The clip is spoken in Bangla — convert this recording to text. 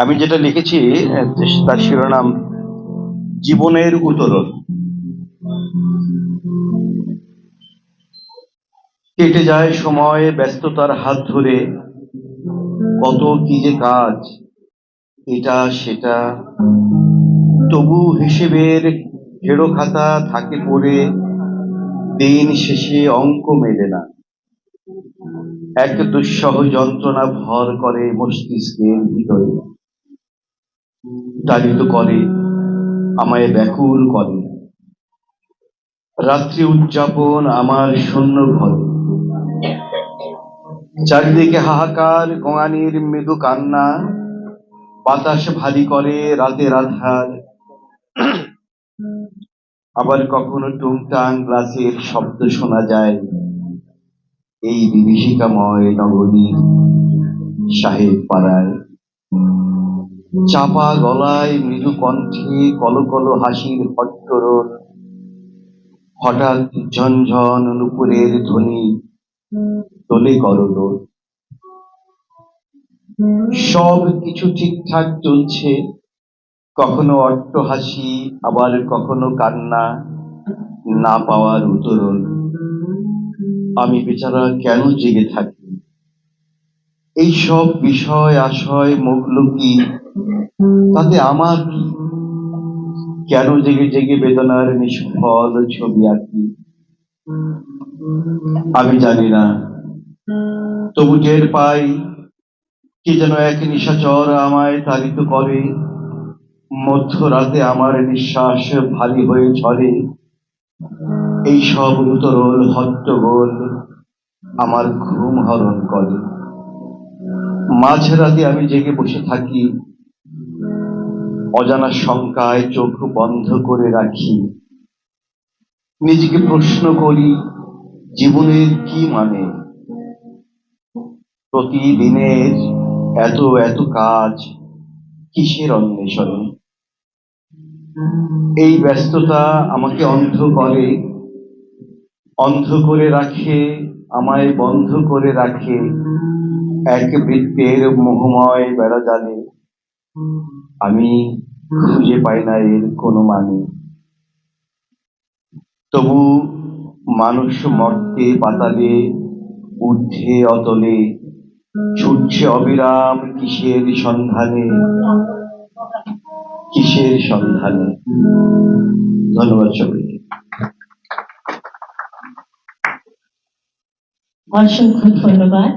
আমি যেটা লিখেছি তার শিরোনাম, জীবনের উত্তরণ কেটে যায় সময়, ব্যস্ততার হাত ধরে, কত কি যে কাজ, এটা, সেটা। তবু হিসেবের হেড়ো খাতা থাকে পড়ে, দিন শেষে অঙ্ক মেলে না। এক দুঃসহ যন্ত্রণা ভর করে মস্তিষ্কের ভিতরে। তাড়িত করে, আমায় ব্যাকুল করে। রাত্রি উদযাপন আমার শূন্য ঘরে। চারিদিকে হাহাকার গোঙানির মৃদু কান্না। বাতাস ভারী করে রাতে আধার। আবার কখনো টুংটাং গ্লাসের শব্দ শোনা যায়। এই বিভীষিকাময় নগরীর সাহেব পাড়ায় চাপা গলায় মৃদু কণ্ঠে কলকল হাসির হট্টরোল। হঠাৎ ঝনঝন নুপুরের ধ্বনি তোলে করদোল। সব কিছু ঠিকঠাক চলছে। কখনো অট্ট হাসি, আবার কখনো কান্না না পাওয়ার উত্তরণ আমি বেচারা কেন জেগে থাকি? এইসব বিষয় আশয় মুখ লুকি তাতে আমার কেন জেগে জেগে বেদনার নিষ্ফল ছবি আঁকি? আমি জানি না। তবু টের পাই কি যেন এক নিশাচর আমায় তাড়িত করে। মধ্যরাতে আমার নিঃশ্বাস ভারী হয়ে ঝরে এই সব উতরল হট্টগোল আমার ঘুম হরণ করে। মাঝরাতে আমি জেগে বসে থাকি। অজানা শঙ্কায় চোখ বন্ধ করে রাখি। নিজেকে প্রশ্ন করি জীবনের কি মানে? প্রতিদিনের এত এত কাজ কিসের অন্বেষণে? এই ব্যস্ততা আমাকে অন্ধ করে অন্ধ করে রাখে, আমায় বন্ধ করে রাখে, এক বৃত্তের মোহময় বেড়া জালে আমি খুঁজে পাই না এর কোনো মানে। তবু মানুষ মর্তে পাতালে, ঊর্ধ্বে অতলে, ছুটছে অবিরাম কিসের সন্ধানে কিসের সন্ধানে। ধন্যবাদ সবাইকে। অসংখ্য ধন্যবাদ।